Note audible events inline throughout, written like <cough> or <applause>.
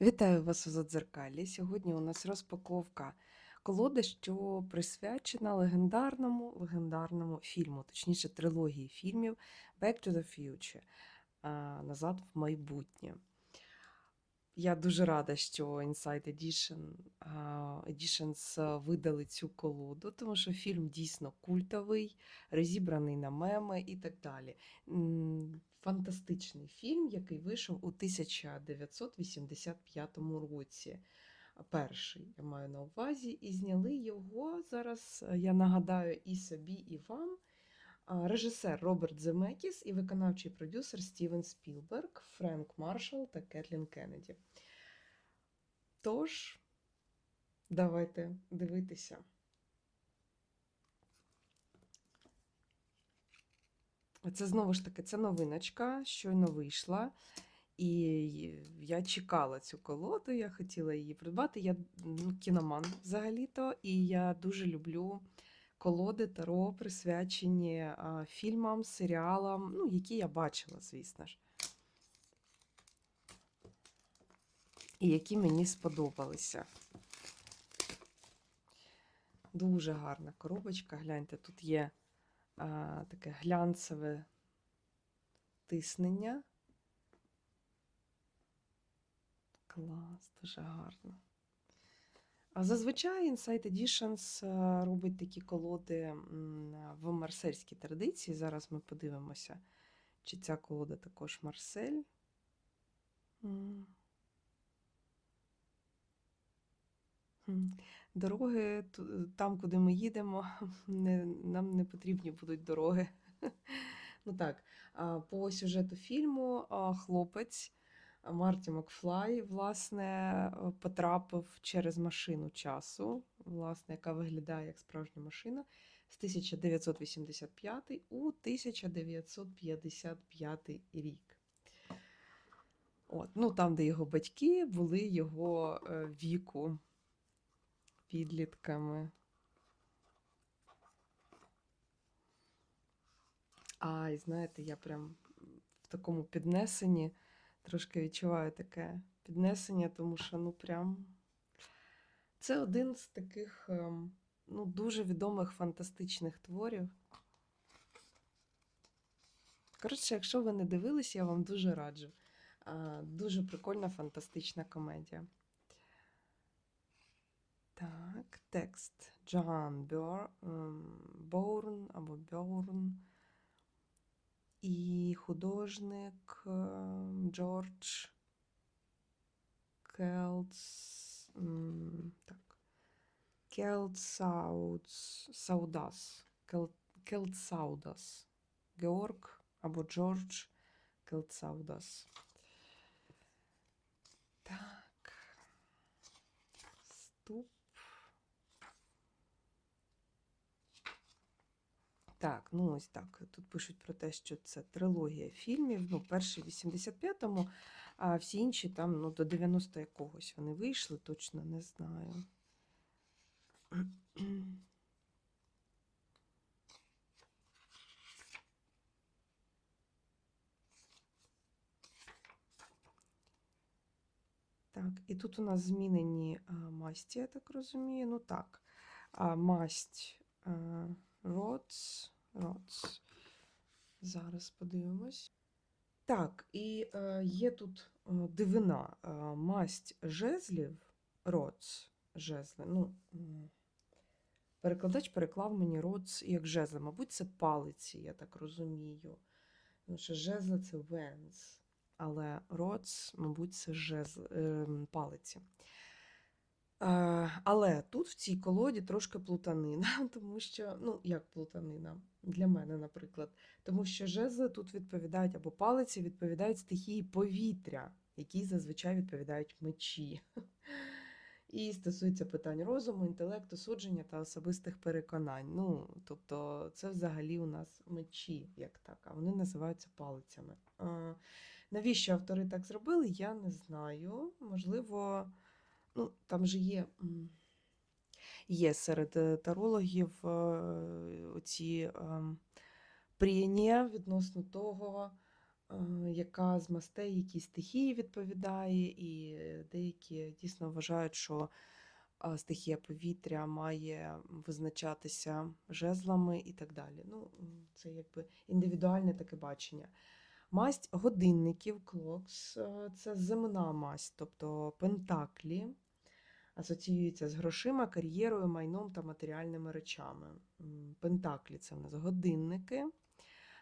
Вітаю вас у Задзеркалі. Сьогодні у нас розпаковка колоди, що присвячена легендарному легендарному фільму, точніше трилогії фільмів Back to the Future назад в майбутнє. Я дуже рада, що Inside Edition, Editions видали цю колоду, тому що фільм дійсно культовий, розібраний на меми і так далі. Фантастичний фільм, який вийшов у 1985 році. Перший я маю на увазі, і зняли його зараз. Я нагадаю і собі, і вам. Режисер Роберт Земекіс і виконавчий продюсер Стівен Спілберг, Френк Маршалл та Кетлін Кеннеді. Тож, давайте дивитися. Це знову ж таки це новиночка, щойно вийшла. І я чекала цю колоду, я хотіла її придбати. Я ну, кіноман взагалі-то, і я дуже люблю колоди Таро, присвячені фільмам, серіалам, ну, які я бачила, звісно ж. І які мені сподобалися. Дуже гарна коробочка. Гляньте, тут є а, таке глянцеве тиснення. Клас, дуже гарно. А зазвичай Insight Editions робить такі колоди в марсельській традиції. Зараз ми подивимося, чи ця колода також Марсель. Дороги там, куди ми їдемо, <laughs> не, нам не потрібні будуть дороги. <laughs> Ну так, по сюжету фільму хлопець Марті Макфлай, власне, е, потрапив через машину часу, власне, яка виглядає як справжня машина, з 1985 у 1955 рік. От, ну, там, де його батьки були його е, віку підлітками. А, і знаєте, я прям в такому піднесенні трошки відчуваю таке піднесення, тому що ну прям це один з таких ем, ну, дуже відомих фантастичних творів. Коротше, якщо ви не дивились, я вам дуже раджу. Дуже прикольна фантастична комедія. Так, текст. Джоан Бьор, ем, або Бьорн. И художник эм, Джордж Келтс. Так. Келтсаудс. Саудас. Келтсаудас. Георг або Джордж Келтсаудас. Так. Ступ. Ну ось так. Тут пишуть про те, що це трилогія фільмів. Ну, перший в 85-му, а всі інші там ну, до 90 якогось вони вийшли, точно не знаю. Так, і тут у нас змінені масті, я так розумію. Ну так, масть а, Роц. Зараз подивимось. Так, і е, є тут е, дивина. Е, масть жезлів, роц, жезли. Ну, перекладач переклав мені роц як жезли. Мабуть, це палиці, я так розумію. Тому що жезли це венс, але роц, мабуть, це жезл, е, палиці. Е, Але тут в цій колоді трошки плутанина, <laughs> тому що, ну, як плутанина для мене, наприклад, тому що жезли тут відповідають або палиці відповідають стихії повітря, які зазвичай відповідають мечі. <laughs> І стосується питань розуму, інтелекту, судження та особистих переконань. Ну, тобто, це взагалі у нас мечі, як так, а вони називаються палицями. Е, Навіщо автори так зробили, я не знаю. Можливо. Ну, там же є, є серед е, тарологів е, оці ем, пріння відносно того, е, яка з мастей, які стихії відповідає, і деякі дійсно вважають, що стихія повітря має визначатися жезлами і так далі. Ну, це якби індивідуальне таке бачення. Масть годинників, клокс це земна масть, тобто пентаклі, асоціюється з грошима, кар'єрою, майном та матеріальними речами. Пентаклі це в нас годинники,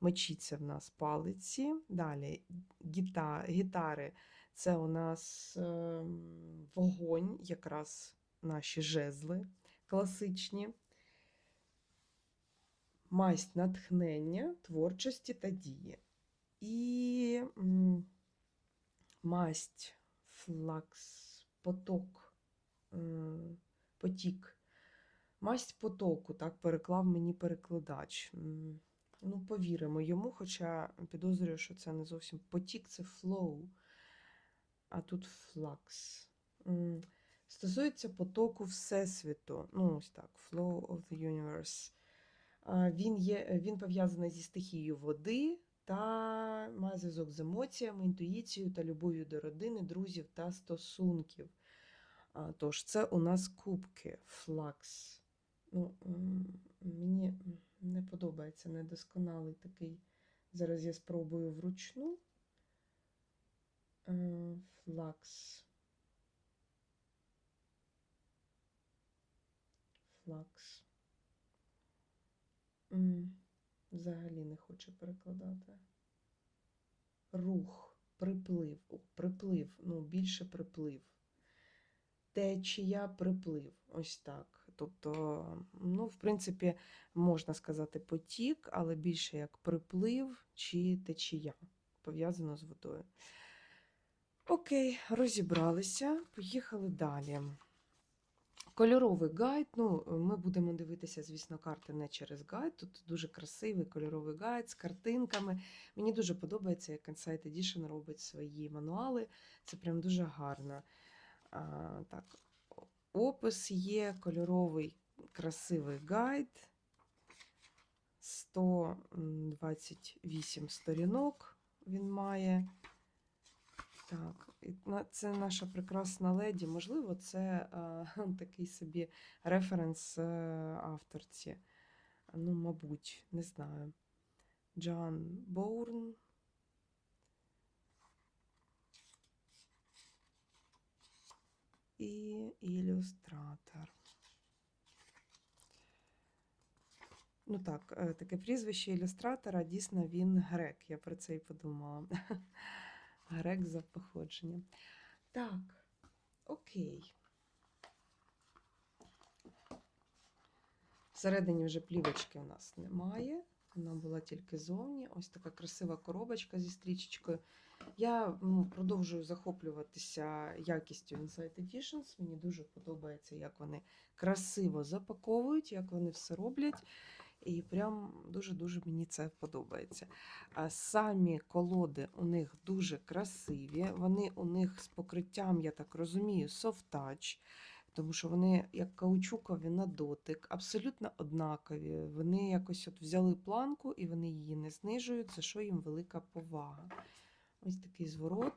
мечі це в нас палиці. Далі гіта, гітари це у нас ем, вогонь, якраз наші жезли класичні. Масть натхнення, творчості та дії. І масть, флакс, поток, потік. Масть потоку, так переклав мені перекладач. Ну, повіримо йому, хоча підозрюю, що це не зовсім потік, це flow, а тут флакс. Стосується потоку Всесвіту. Ну, ось так, flow of the universe. Він, є, він пов'язаний зі стихією води та має зв'язок з емоціями, інтуїцією та любов'ю до родини, друзів та стосунків. Тож, це у нас кубки, флакс. Ну, мені не подобається недосконалий такий. Зараз я спробую вручну. Е, Флакс. Флакс. Взагалі не хоче перекладати. Рух, приплив, приплив, ну, більше приплив. Течія, приплив. Ось так. Тобто, ну, в принципі, можна сказати потік, але більше як приплив чи течія, пов'язано з водою. Окей, розібралися, поїхали далі. Кольоровий гайд. Ну, ми будемо дивитися, звісно, карти не через гайд. Тут дуже красивий кольоровий гайд з картинками. Мені дуже подобається, як Insight Edition робить свої мануали. Це прям дуже гарно. Так, опис є, кольоровий красивий гайд. 128 сторінок він має. Так, це наша прекрасна леді. Можливо, це а, <laughs> такий собі референс е, авторці. Ну, мабуть, не знаю. Джан Боурн. І ілюстратор. Ну так, е, таке прізвище ілюстратора, дійсно, він грек. Я про це і подумала. <laughs> Грек за походженням. Так, окей. Всередині вже плівочки у нас немає. Вона була тільки зовні. Ось така красива коробочка зі стрічечкою. Я ну, продовжую захоплюватися якістю Insight Editions. Мені дуже подобається, як вони красиво запаковують, як вони все роблять. І прям дуже-дуже мені це подобається. А самі колоди у них дуже красиві. Вони у них з покриттям, я так розумію, touch, тому що вони як каучукові на дотик, абсолютно однакові. Вони якось от взяли планку і вони її не знижують, за що їм велика повага. Ось такий зворот.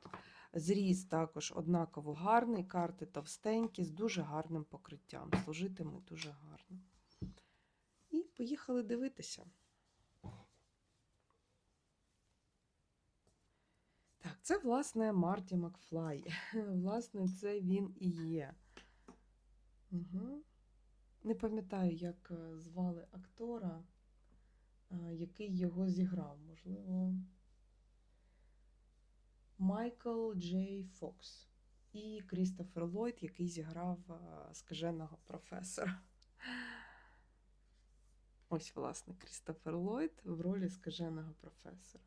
Зріз також однаково гарний, карти товстенькі, з дуже гарним покриттям. Служитимуть дуже гарно. І поїхали дивитися. Так, це, власне, Марті Макфлай. <laughs> Власне, це він і є. Угу. Не пам'ятаю, як е, звали актора, е, який його зіграв. Можливо, Майкл Джей Фокс і Крістофер Ллойд, який зіграв е, скаженого професора. Ось, власне, Крістофер Ллойд в ролі скаженого професора.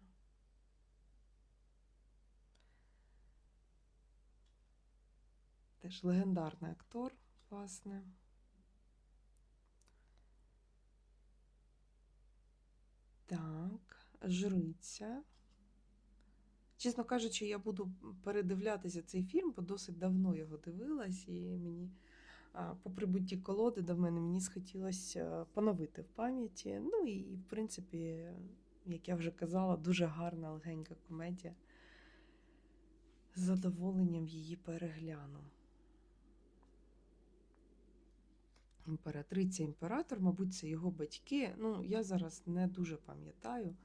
Теж легендарний актор, власне. Так, жриця. Чесно кажучи, я буду передивлятися цей фільм, бо досить давно його дивилась, і мені по прибутті колоди до мене мені схотілося поновити в пам'яті. Ну і, в принципі, як я вже казала, дуже гарна легенька комедія. З задоволенням її перегляну. Імператриця імператор, мабуть, це його батьки. Ну, я зараз не дуже пам'ятаю,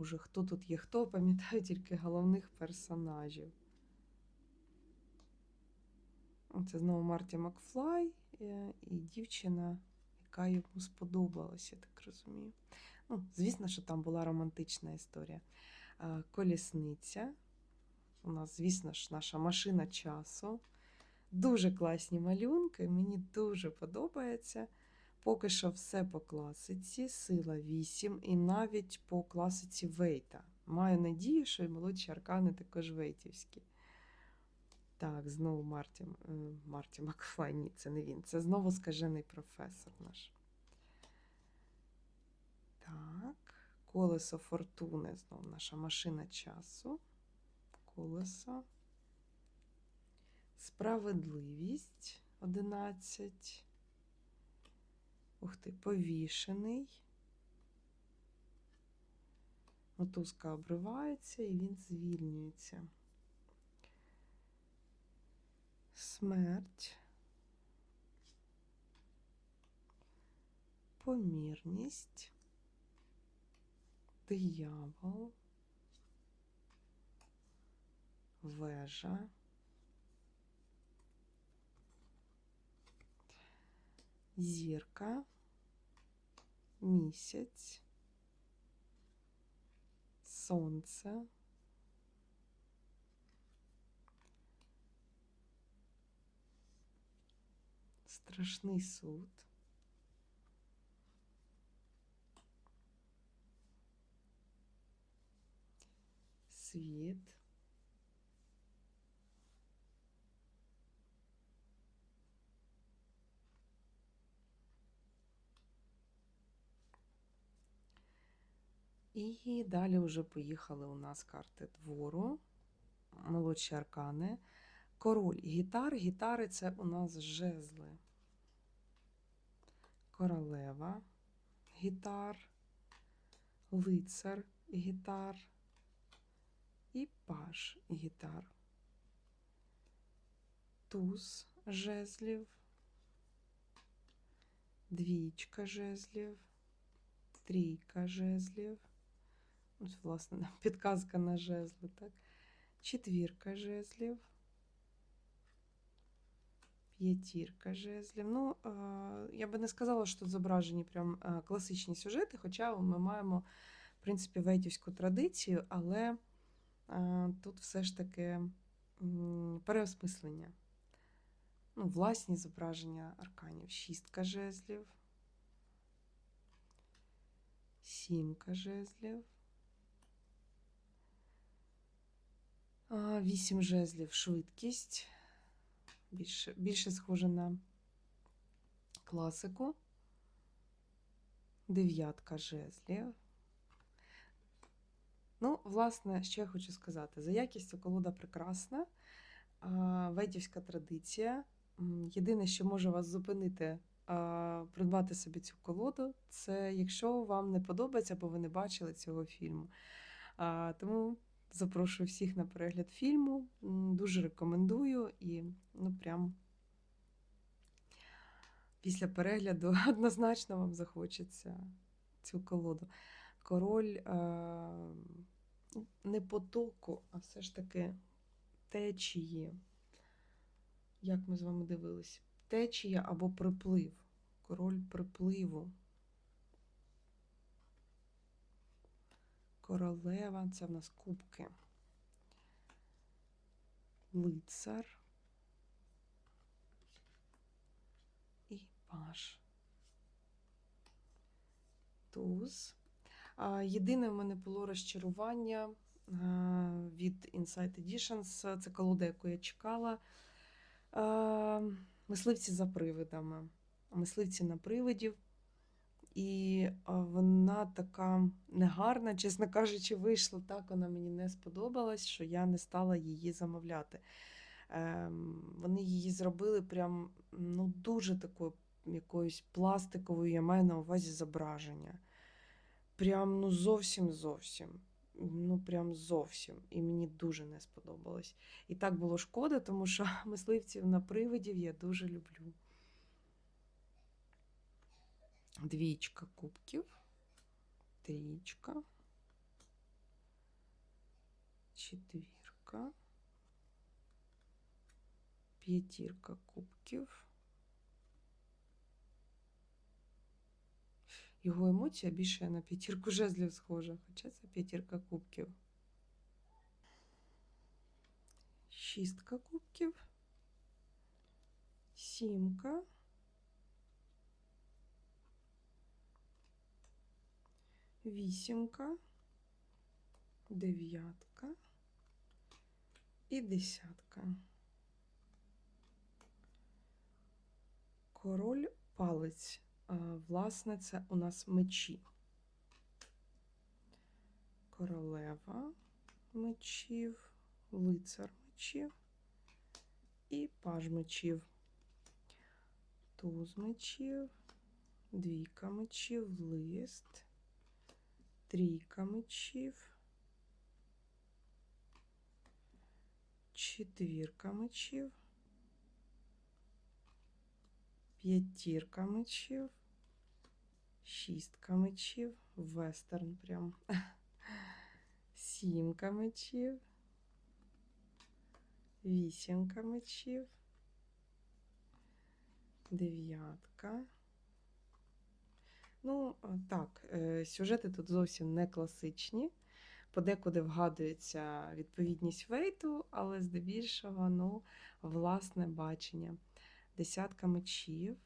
уже хто тут є хто, пам'ятаю тільки головних персонажів. Це знову Марті Макфлай і дівчина, яка йому сподобалася, я так розумію. Ну, звісно, що там була романтична історія. Колісниця. У нас, звісно ж, наша машина часу. Дуже класні малюнки, мені дуже подобається. Поки що все по класиці, сила 8 і навіть по класиці Вейта. Маю надію, що і молодші аркани також вейтівські. Так, знову Марті, е, Марті Макфлай, ні, це не він. Це знову скажений професор наш. Так, колесо фортуни, знову наша машина часу. Колесо. Справедливість 11. Ух ти, повішений. Мотузка обривається і він звільнюється. Смерть. Помірність. Диявол. Вежа. Зірка. Місяць. Сонце. Страшний суд. Світ. І далі вже поїхали у нас карти двору, молодші аркани. Король гітар. Гітари це у нас жезли. Королева гітар, лицар гітар і паж гітар. Туз жезлів, двічка жезлів, трійка жезлів. Ось, власне, <laughs> підказка на жезли, так? Четвірка жезлів. П'ятірка жезлів. Ну, е, я би не сказала, що тут зображені прям е, класичні сюжети, хоча ми маємо, в принципі, вейтівську традицію, але е, тут все ж таки переосмислення. Ну, власні зображення арканів. Шістка жезлів. Сімка жезлів. Вісім жезлів швидкість. Більше, більше схоже на класику. Дев'ятка жезлів. Ну, власне, що я хочу сказати. За якістю колода прекрасна. а, Вейтівська традиція. Єдине, що може вас зупинити, придбати собі цю колоду, це якщо вам не подобається, або ви не бачили цього фільму. Тому запрошую всіх на перегляд фільму. Дуже рекомендую і ну прям після перегляду <laughs> однозначно вам захочеться цю колоду. Король е, не потоку, а все ж таки течії. Як ми з вами дивились? Течія або приплив. Король припливу. Королева це в нас кубки. Лицар. І паш. Туз. Єдине в мене було розчарування від Insight Editions. Це колода, яку я чекала. Мисливці за привидами. Мисливці на привидів. І вона така негарна, чесно кажучи, вийшла так, вона мені не сподобалась, що я не стала її замовляти. Ем, Вони її зробили прям ну, дуже такою якоюсь пластиковою, я маю на увазі зображення. прям ну зовсім зовсім. Ну, прям зовсім. І мені дуже не сподобалось. І так було шкода, тому що <laughs> мисливців на привидів я дуже люблю. Двічка кубків, трічка, четвірка, п'ятірка кубків. Його емоція більше на п'ятірку жезлів схожа, хоча це п'ятірка кубків. Шістка кубків, сімка, Вісімка, дев'ятка і десятка. Король палець. Власне, це у нас мечі. Королева мечів, лицар мечів і паж мечів. Туз мечів, двійка мечів, лист, трійка мечів, четвірка мечів, п'ятірка мечів, шістка мечів, вестерн прям. <laughs> Сімка мечів, вісімка мечів, дев'ятка. Ну, так, е, сюжети тут зовсім не класичні. Подекуди вгадується відповідність вейту, але здебільшого, ну, власне бачення. Десятка мечів.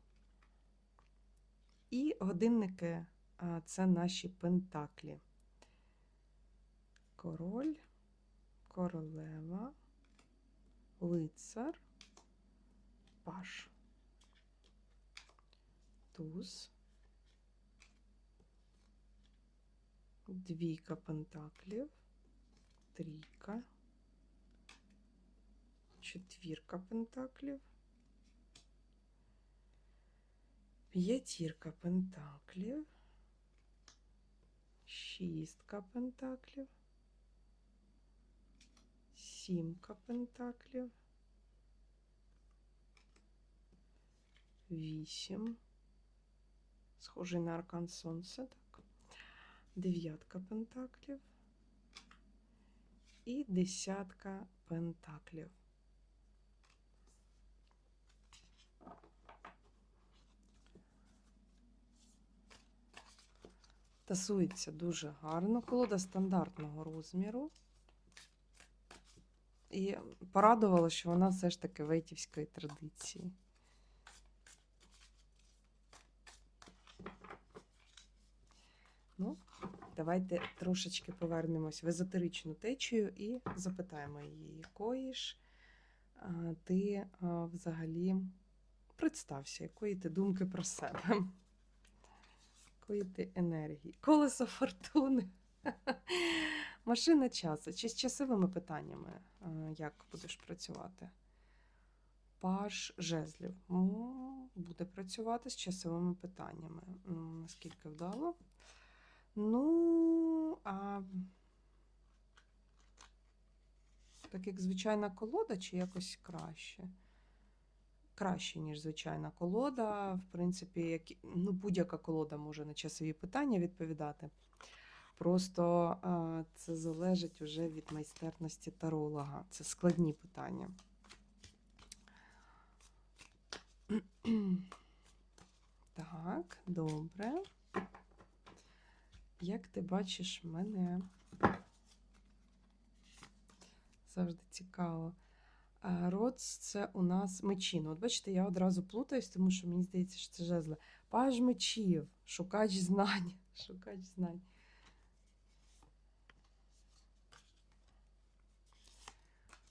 І годинники це наші пентаклі. Король, королева, лицар, паш, туз, двійка пентаклів, трійка, четвірка пентаклів, п'ятірка пентаклів, шістка пентаклів, сімка пентаклів, вісім, схожий на аркан сонця, так, Дев'ятка пентаклів і десятка пентаклів. Тасується дуже гарно, колода стандартного розміру. І порадувало, що вона все ж таки вейтівської традиції. Ну, давайте трошечки повернемось в езотеричну течію і запитаємо її, якої ж ти взагалі представся, якої ти думки про себе, якої ти енергії, колесо фортуни. <laughs> Машина часу. Чи з часовими питаннями як будеш працювати? Паш жезлів. Буде працювати з часовими питаннями. Наскільки вдало? Ну, а так як звичайна колода, чи якось краще? Краще, ніж звичайна колода. В принципі, як, ну, будь-яка колода може на часові питання відповідати. Просто а, це залежить уже від майстерності таролога. Це складні питання. Так, добре. Як ти бачиш мене? Завжди цікаво. Роц це у нас мечі. Ну, от бачите, я одразу плутаюсь, тому що мені здається, що це жезли. Паж мечів, шукач знань. <laughs> Шукач знань.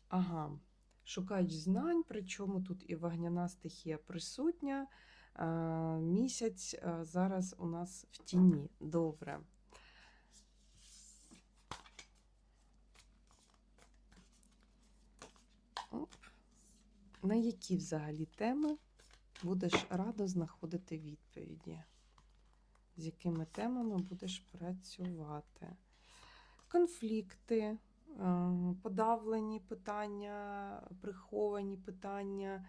Ага, шукач знань, причому тут і вогняна стихія присутня. Місяць зараз у нас в тіні. Добре. На які взагалі теми будеш радо знаходити відповіді? З якими темами будеш працювати? Конфлікти, е, подавлені питання, приховані питання,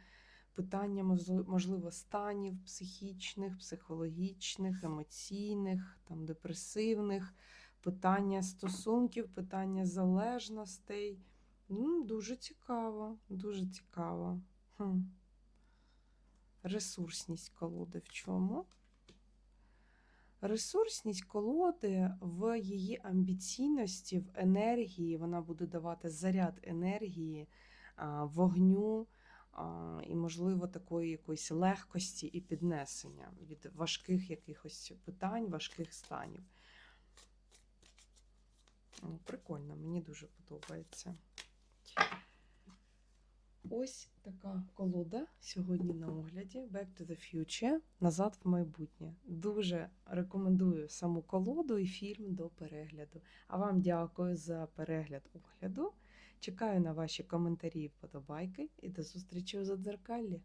питання, можливо, станів психічних, психологічних, емоційних, там, депресивних, питання стосунків, питання залежностей. Дуже цікаво, дуже цікаво. Хм. Ресурсність колоди в чому? Ресурсність колоди в її амбіційності, в енергії, вона буде давати заряд енергії, вогню і, можливо, такої якоїсь легкості і піднесення від важких якихось питань, важких станів. Прикольно, мені дуже подобається. Ось така колода сьогодні на огляді. Back to the Future. Назад в майбутнє. Дуже рекомендую саму колоду і фільм до перегляду. А вам дякую за перегляд огляду. Чекаю на ваші коментарі і вподобайки і до зустрічі у задзеркаллі.